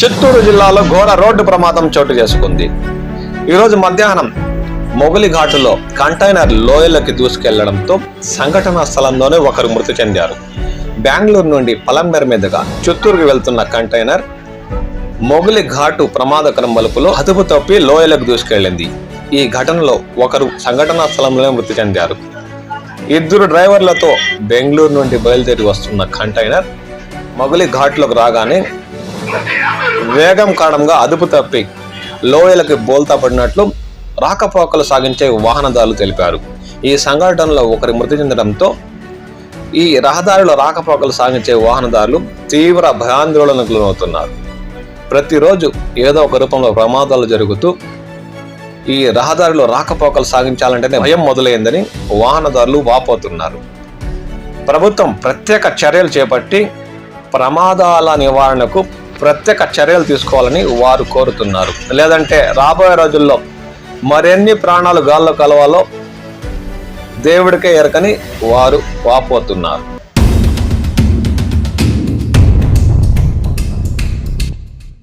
చిత్తూరు జిల్లాలో ఘోర రోడ్డు ప్రమాదం చోటు చేసుకుంది. ఈరోజు మధ్యాహ్నం మొగలి ఘాటులో కంటైనర్ లోయలకి దూసుకెళ్ళడంతో సంఘటనా స్థలంలోనే ఒకరు మృతి చెందారు. బెంగళూరు నుండి పలంబెర్ మీదుగా చిత్తూరుకు వెళ్తున్న కంటైనర్ మొగలి ఘాటు ప్రమాదకరం మలుపులో అదుపు తప్పి లోయలకు దూసుకెళ్ళింది ఈ ఘటనలో ఒకరు సంఘటనా స్థలంలోనే మృతి చెందారు. ఇద్దరు డ్రైవర్లతో బెంగళూరు నుండి బయలుదేరి వస్తున్న కంటైనర్ మొగలి ఘాట్లోకి రాగానే వేగం కారణంగా అదుపు తప్పి లోయలకు బోల్తా పడినట్లు రాకపోకలు సాగించే వాహనదారులు తెలిపారు. ఈ సంఘటనలో ఒకరి మృతి చెందడంతో ఈ రహదారిలో రాకపోకలు సాగించే వాహనదారులు తీవ్ర భయాందోళనకు లోనవుతున్నారు ప్రతిరోజు ఏదో ఒక రూపంలో ప్రమాదాలు జరుగుతూ ఈ రహదారిలో రాకపోకలు సాగించాలంటేనే భయం మొదలైందని వాహనదారులు వాపోతున్నారు. ప్రభుత్వం ప్రత్యేక చర్యలు చేపట్టి ప్రమాదాల నివారణకు ప్రత్యేక చర్యలు తీసుకోవాలని వారు కోరుతున్నారు. లేదంటే రాబోయే రోజుల్లో మరెన్ని ప్రాణాలు గాల్లో కలవాలో దేవుడికే ఎరకని వారు వాపోతున్నారు.